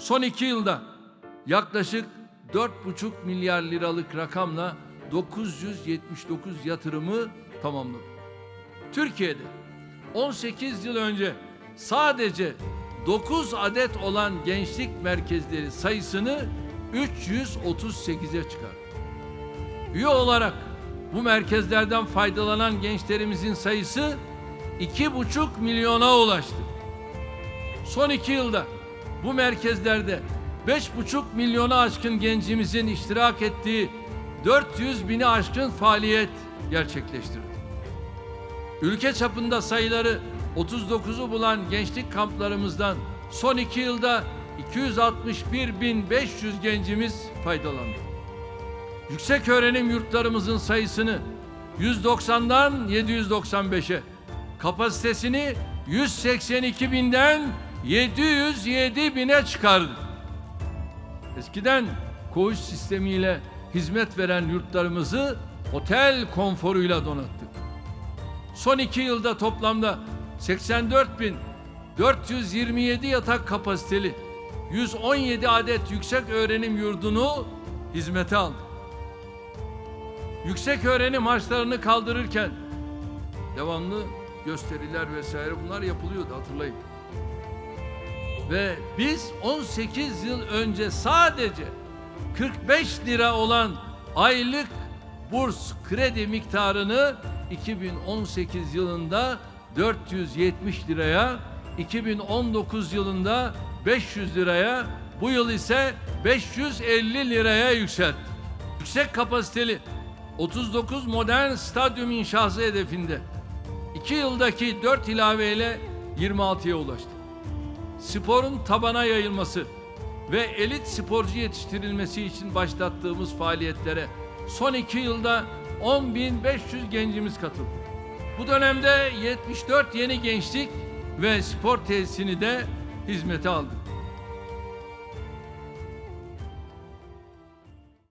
Son iki yılda yaklaşık 4,5 milyar liralık rakamla 979 yatırımı tamamladık. Türkiye'de 18 yıl önce sadece 9 adet olan gençlik merkezleri sayısını 338'e çıkardı. Üye olarak bu merkezlerden faydalanan gençlerimizin sayısı 2,5 milyona ulaştı. Son iki yılda bu merkezlerde 5,5 milyona aşkın gencimizin iştirak ettiği 400 bini aşkın faaliyet gerçekleştirdi. Ülke çapında sayıları 39'u bulan gençlik kamplarımızdan son iki yılda 261.500 gencimiz faydalandı. Yüksek öğrenim yurtlarımızın sayısını 190'dan 795'e, kapasitesini 182 binden 707 bine çıkardı. Eskiden koğuş sistemiyle hizmet veren yurtlarımızı otel konforuyla donattık. Son iki yılda toplamda 84.427 yatak kapasiteli 117 adet yüksek öğrenim yurdunu hizmete aldık. Yüksek öğrenim harçlarını kaldırırken devamlı gösteriler vesaire bunlar yapılıyordu hatırlayın. Ve biz 18 yıl önce sadece 45 lira olan aylık burs kredi miktarını 2018 yılında 470 liraya, 2019 yılında 500 liraya, bu yıl ise 550 liraya yükselttik. Yüksek kapasiteli 39 modern stadyum inşası hedefinde 2 yıldaki 4 ilaveyle 26'ya ulaştık sporun tabana yayılması ve elit sporcu yetiştirilmesi için başlattığımız faaliyetlere son iki yılda 10.500 gencimiz katıldı. Bu dönemde 74 yeni gençlik ve spor tesisini de hizmete aldık.